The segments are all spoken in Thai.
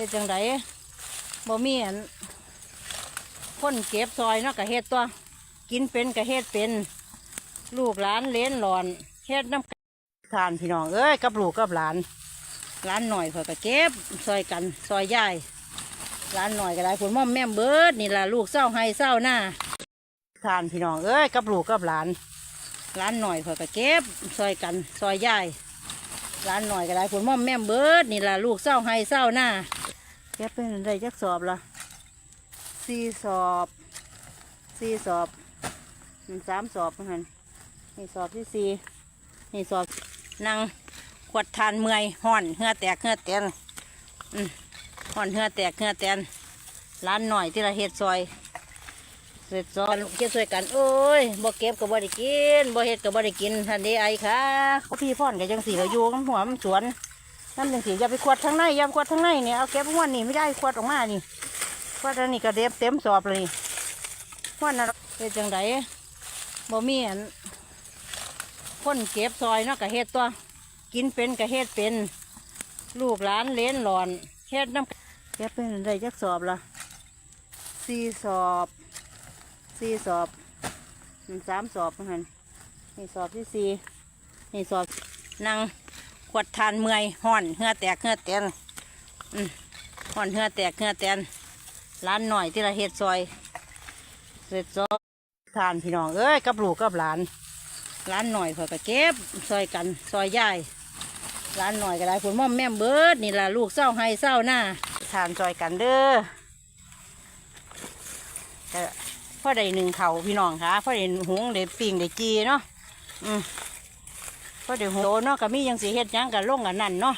ฮ็ดจังไดบ่มีอันคนเก็บซอยเนาะก็เฮ็ดตัว กินเป็นก็เฮ็ดเป็น ลูกหลานเลนหลอนเฮ็ดน้ำทานพี่น้องเอ้ยกับลูกกับหลานหลานหน่อยเพิ่นก็เก็บซอยกันซอยยายหลานหน่อยก็ได้ผลม่อมแม่มเบิดนี่ล่ะลูกเศร้าให้เศร้าหน้าทานพี่น้องเอ้ยกับลูกกับหลานหลานหน่อยเพิ่นก็เก็บซอยกันซอยยายหลานหน่อยก็ได้ผลม่อมแม่มเบิดนี่ล่ะลูกเศร้าให้เศร้าหน้า ก็บเป็นได้จักสอบละสี่สอบสี่สอบมันสามสอบเหมือนกันนี่สอบที่สี่นี่สอบนั่งขวดทานเมื่อยห่อนเหือแตกเหือแตนอืมห่อนเหือแตกเหือแตนร้านหน่อยที่เราเฮ็ดซอยเสร็จซอยเก็บซอยกันโอ้ยบ่เก็บก็บ่ได้กินบ่เฮ็ดก็บ่ได้กินทันเดไอค่ะเขาพี่พ่อนก็จังสีก็อยู่กับหัวมันสวน นั่นจังสีอย่าไปขวดทางในอย่าไปขวดทางในเนี่ยเอาเก็บหัวนนี่ไม่ได้ขวดออกมานี่ขวดอันนี้ก็เด็บเต็มสอบเลยนี่หัวนั่นเฮ็ดจังไดบ่มีอันคนเก็บซอยเนาะก็เฮ็ดตัว กินเป็นก็เฮ็ดเป็น ลูกหลานเลนหลอนเฮ็ดน้ำเก็บเป็นได้จักสอบละสี่สอบสี่สอบมันสามสอบเหมือนกันนี่สอบที่สี่นี่สอบนั่ง ขวดทานเมื่อยห่อนเหือแตกเหือแตนห่อนเหือแตกเหือแตนร้านหน่อยที่เราเฮ็ดซอยเสร็จซอยทานพี่น้องเอ้ยกับลูกกับหลานร้านหน่อยเพื่อกเก็บซอยกันซอยย่ายร้านหน่อยก็ได้ผลม่อมแม่มเบิร์ดนี่ล่ะลูกเศร้าให้เศร้าหน้าทานซอยกันเด้อพ่อได้หนึ่งเขาพี่น้องค่ะพ่อได้หุงได้ปิ่งได้จีเนาะอืม อได้หุงโตเนาะก็มียังสีเฮ็ดยังกับลงอันนั้นเนาะ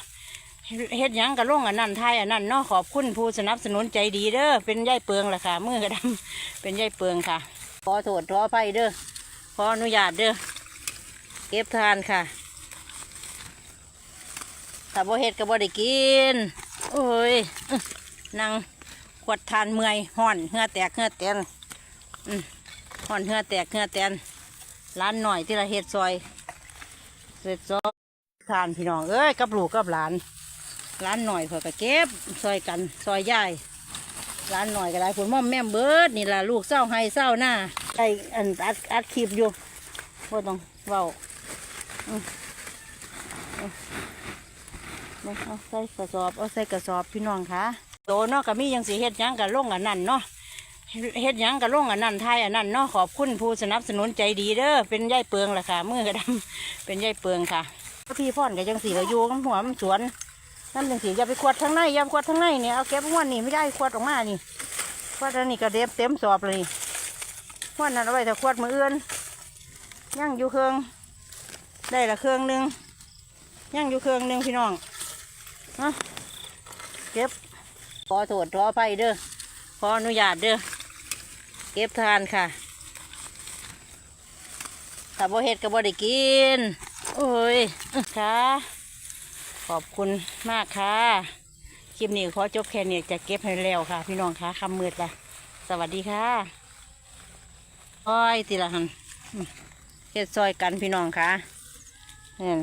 เฮ็ดยังกับลงอันนั้นไทยอันนั้นเนาะขอบคุณผู้สนับสนุนใจดีเด้อเป็นย่ายเปิงล่ะค่ะมือกระดำเป็นย่ายเปิงค่ะขอโทษขออภัยเด้อขออนุญาตเด้อเก็บทานค่ะถ้าบ่เฮ็ดก็บ่ได้กินโอ้ยนั่งขวดทานเมื่อยห่อนเหือแตกเหือแตนห่อนเหือแตกเหือแตนร้านหน่อยที่เราเฮ็ดซอย เสร็จซอทานพี่น้องเอ้ยกับลูกกับหลานร้านหน่อยเพื่อก็เก็บซอยกันซอยย่ายร้านหน่อยก็ได้ผลม่อมแม่มเบิร์ดนี่ล่ะลูกเศร้าให้เศร้าหน้าไออันอัดอัดคลิปอยู่บ่ต้องเว้าเอาเอาใส่กระสอบเอาใส่กระสอบพี่น้องคะโตเนาะก็มียังสีเฮ็ดยังกับลงอันนั้นเนาะ เฮ็ดยังกับลงอันนั้นไทยอันนั้นเนาะขอบคุณผู้สนับสนุนใจดีเด้อเป็นย่ายเปืองล่ะค่ะมือกระดำเป็นย่ายเปืองค่ะพี่พ่อนกับจังสีก็อยู่กับหัวมันสวนนั่นจังสีอย่าไปขวดทางในอย่าไปขวดทางในเนี่ยเอาเก็บหัวนนี่ไม่ได้ขวดออกมานี่ขวดอันนี้ก็เด็บเต็มสอบเลยนี่ขวดนั้นเอาไว้แต่ขวดมือเอื่นยังอยู่เครื่องได้ละเครื่องหนึงยังอยู่เครื่องหนึงพี่น้องฮะเก็บขอโทษขออภัยเด้อขออนุญาตเด้อ เก็บทานค่ะถ้าบ่เฮ็ดก็บ่ได้กิน โอ้ยอื้อค่ะ ขอบคุณมากค่ะ คลิปนี้ขอจบแค่นี้จะเก็บให้แล้วค่ะ พี่น้องค่ะคำมืดละสวัสดีค่ะอ้อยตีละหันอืมเฮ็ดซอยกันพี่น้องค่ะนี่น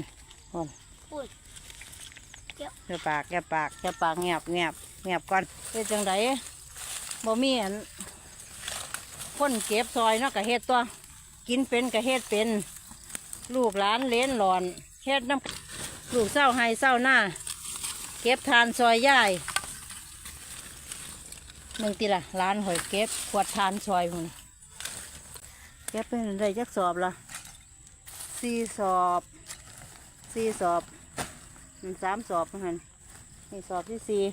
โอ้อุ้ยเดี๋ยวปากแกปากแกปากเงียบเงียบเงียบก่อนเป็นจังไดบ่มีอัน คนเก็บซอยเนาะก็เฮ็ดตัว กินเป็นก็เฮ็ดเป็น ลูกหลานเล้นหลอนเฮ็ดน้ำลูกเศร้าให้เศร้าหน้า เก็บทานซอยย่ายหนึ่งตีละร้านหอยเก็บขวดทานซอยมึงเก็บเป็นได้จักสอบละสี่สอบสี่สอบมันสามสอบเหมือนกันนี่สอบที่สี่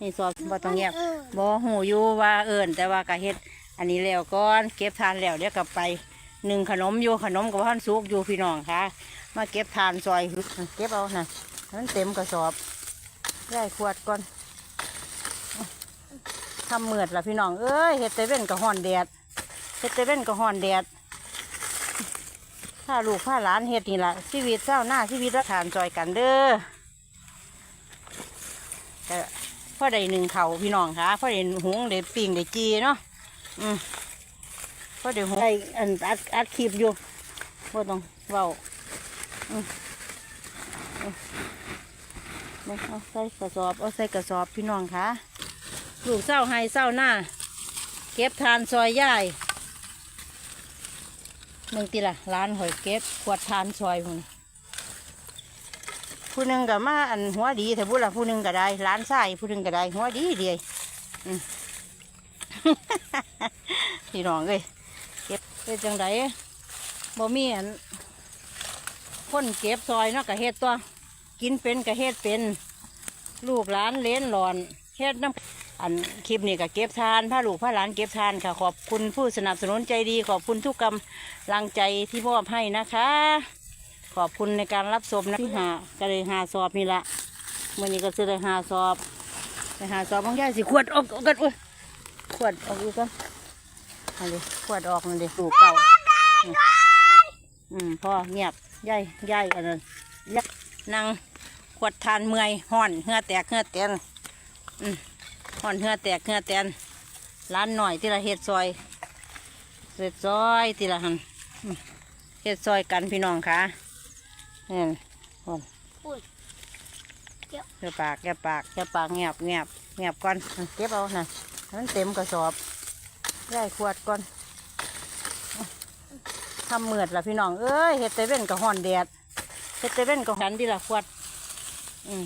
นี่สอบบ่ต้องเงียบบ่หูอยู่ว่าเอิญแต่ว่ากะเฮ็ด อันนี้แล้วก่อนเก็บทานแล้วเดี๋ยวกลับไปหนึ่งขนมอยู่ขนมกับท่านสุกอยู่พี่น้องค่ะ มาเก็บทานซอยเก็บเอานะมันเต็มกระสอบได้ขวดก่อนทำเมือดละพี่น้องเอ้ยเฮ็ดแต่เว้นกับห่อนแดดเฮ็ดแต่เว้นกับห่อนแดดถ้าลูกถ้าหลานเฮ็ดนี่ละชีวิตเจ้าหน้าชีวิตรักฐานจอยกันเด้อแต่พ่อได้หนึ่งเขาพี่น้องค่ะพ่อได้หุงได้ปิ่งได้จีเนาะ อืมพ่อได้หุงได้อันอัดอัดคลิปอยู่พ่ต้องเว้าอืมเอาใส่กระสอบ เอาใส่กระสอบพี่น้องค่ะลูกเศร้าให้เศร้าหน้า เก็บทานซอยย่ายหนึ่งตีละร้านหอยเก็บขวดทานซอยพุ่นผู้หนึ่งก็มาอันหัวดีแต่บุละผู้หนึ่งก็ได้ร้านไส้ผู้หนึ่งก็ได้หัวดีเดียอืม พี่น้องเอ้ยเก็บเป็นจังไดบ่มีอันคนเก็บซอยเนาะกะเฮ็ดตัว กินเป็นกะเฮ็ดเป็น ลูกหลานเล้นหลอนเฮ็ดน้ำอันคลิปนี้ก็เก็บทานพาลูกพาหลานเก็บทานค่ะ ขอบคุณผู้สนับสนุนใจดี ขอบคุณทุกกำลังใจที่มอบให้นะคะ ขอบคุณในการรับชมนะที่หาก็เลยหาสอบนี่ละวันนี้ก็ซื้อเลยหาสอบไปหาสอบของยายสิขวดออกกันอุ้ย วดออกอีกกันเอาเลยขวดออกมันเลยสูเก่าอืมอืมพอเงียบยายยายอันนั้นยายนั่งขวดทานเมื่อยห่อนเหือแตกเหือแตนอืมห่อนเหือแตกเหือแตนร้านหน่อยที่ละเฮ็ดซอยเฮ็ดซอยที่ละหันอืมเฮ็ดซอยกันพี่น้องค่ะนี่นห่อนอุ้ยเก็บเก็บปากเก็บปากเก็บปากเงียบเงียบเงียบก่อนเก็บเอาน่ะ ให้มันเต็มกระสอบได้ขวดก่อนทำเมือดละพี่น้อง เอ้ยเฮ็ดแต่เว้นกับห่อนแดดเฮ็ดแต่เว้นกับหันที่ละขวด อืม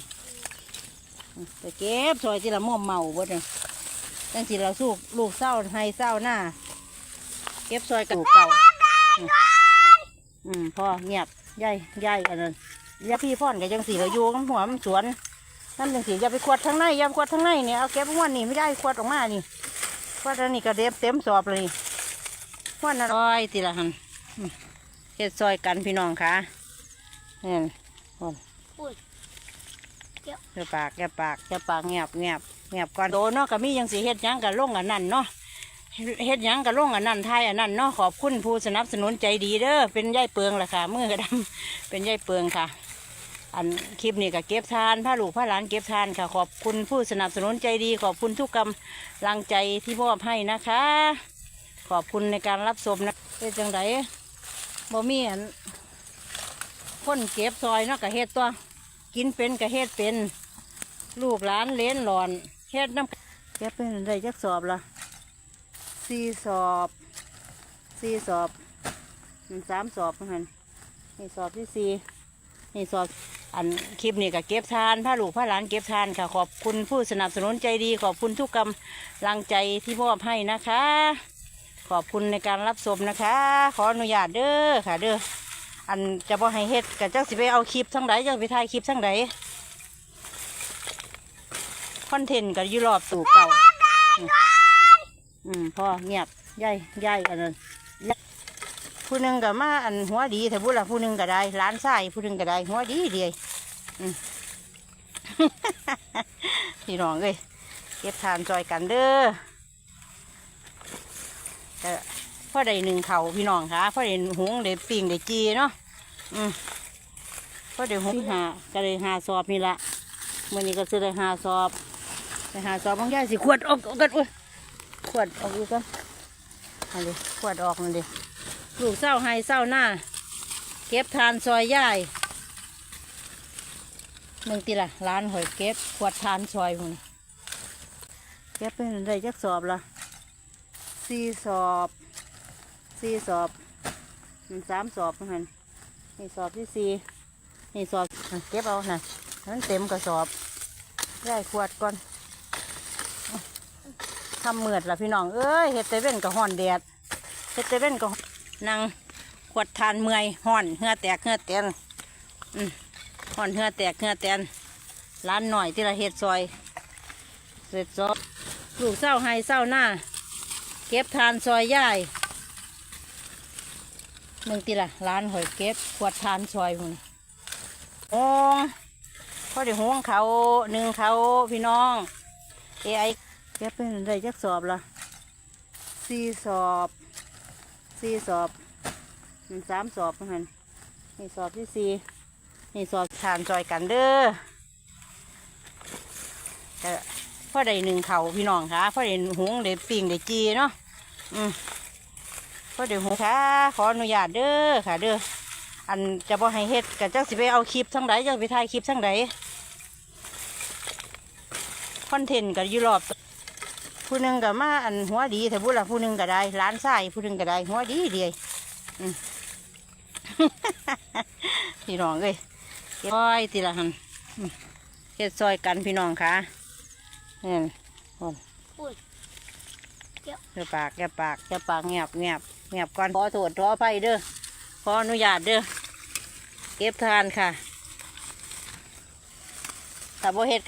อืมไปเก็บซอยที่ละม่อมเมาเบิดเลยตั้งที่เราสู้ลูกเศร้าให้เศร้าหน้า เก็บซอยกับเก่าอืมอืมพอเงียบย่ายย่ายอันนั้นยาพี่พ่อนกับจังสีเราอยู่กับหัวมันสวน นั่นจังสีอย่าไปขวดทางในอย่าไปขวดทางในเนี่ยเอาเก็บม้วนนี่ไม่ได้ขวดออกมานี่ขวดอันนี้ก็เด็บเต็มสอบเลยม้วนนั่นซอยทีละหันอืมเฮ็ดซอยกันพี่น้องค่ะนี่นอุ้ยเก็บปากเก็บปากเก็บปากเงียบเงียบเงียบก่อนโตเนาะก็มีหยังสิเฮ็ดหยังกับลงอันนั้นเนาะเฮ็ดหยังกับลงอันนั้นทายอันนั้นเนาะขอบคุณผู้สนับสนุนใจดีเด้อเป็นย่ายเปืองแหละค่ะมือกระดำเป็นย่ายเปืองค่ะ อันคลิปนี้ก็เก็บทานพาลูกพาหลานเก็บทานค่ะ ขอบคุณผู้สนับสนุนใจดี ขอบคุณทุกกำลังใจที่มอบให้นะคะ ขอบคุณในการรับชมนะเป็นจังไดบ่มีอันคนเก็บซอยเนาะกะเฮ็ดตัว กินเป็นกะเฮ็ดเป็น ลูกหลานเล้นหลอนเฮ็ดน้ำแกเป็นได้จักสอบละสี่สอบสี่สอบสามสอบเหมือนกันนี่สอบที่สี่นี่สอบ อันคลิปนี้ก็เก็บทานพาลูกพาหลานเก็บทานค่ะ ขอบคุณผู้สนับสนุนใจดี ขอบคุณทุกกำลังใจที่มอบให้นะคะ ขอบคุณในการรับชมนะคะ ขออนุญาตเด้อค่ะ เด้ออันจะบ่ให้เฮ็ดกับจักสิไปเอาคลิปทั้งใดจักไปถ่ายคลิปทั้งใดคอนเทนต์ก็อยู่รอบตู่เก่าอืมอืมพอเงียบย่ายย่ายอันนั้นยายผู้หนึ่งก็มาอันหัวดีแต่บุละผู้หนึ่งก็ได้ร้านไส้ผู้หนึ่งก็ได้หัวดีเดีย พี่น้องเอ้ยเก็บทานจอยกันเด้อแต่พ่อได้หนึ่งเขาพี่น้องค่ะพ่อได้หงได้ปิ้งได้จีเนาะอืมพ่อได้หงหาก็เลยหาสอบนี่ละมื่อนี้ก็ซื้อได้หาสอบได้หาสอบบางย่ายสิขวดออกกันอุ้ยขวดออกอีกกันอาเลยขวดออกมันดิลูกเศร้าให้เศร้าหน้า เก็บทานซอยย่าย หนึ่งตีละร้านหอยเก็บขวดทานซอยมันเก็บเป็นได้จักสอบละสี่สอบสี่สอบอืมสามสอบเหมือนกันนี่สอบที่สี่นี่สอบเก็บเอาน่ะให้มันเต็มกระสอบได้ขวดก่อนทำเมือดละพี่น้องเอ้ยเฮ็ดแต่เว้นกับห่อนแดดเฮ็ดแต่เว้นกับนั่งขวดทานเมื่อยห่อนเหือแตกเหือแตนอืม ห่อนเหือแตกเหือแตนร้านหน่อยที่ละเฮ็ดซอยเสร็จซอยลูกเศร้าให้เศร้าหน้า เก็บทานซอยย่ายหนึ่งตีละร้านหอยเก็บขวดทานซอยมันโอ้พอได้ห่วงเขาหนึ่งเขาพี่น้องเอไอเก็บเป็นอะได้จักสอบละสี่สอบสี่สอบอืมสามสอบเหมือนกันนี่สอบที่สี่ นี่สอบทานซอยกันเด้อแต่พ่อได้หนึ่งเขาพี่น้องค่ะพ่อได้หุงได้ปิ้งได้จีเนาะอืมพ่อได้หุงค่ะ ขออนุญาตเด้อค่ะ เด้ออันจะบ่ให้เฮ็ดกับจักสิไปเอาคลิปทั้งใดจักไปถ่ายคลิปทั้งใดอนเทนต์กับยุโรอบผู้หนึ่งก็มาอันหัวดีแต่บุละผู้หนึ่งก็ได้ร้านไส้ผู้หนึ่งก็ได้หัวดีเดียพี่น้องเอ้ย ซอยทีละหันอืมเก็บซอยกันพี่น้องค่ะนี่นปุ้นเดี๋ยวปากแกปากแกปากเงียบเงียบเงียบก่อนขอโทษขออภัยเด้อขออนุญาตเด้อเก็บทานค่ะถ้าบ่เฮ็ด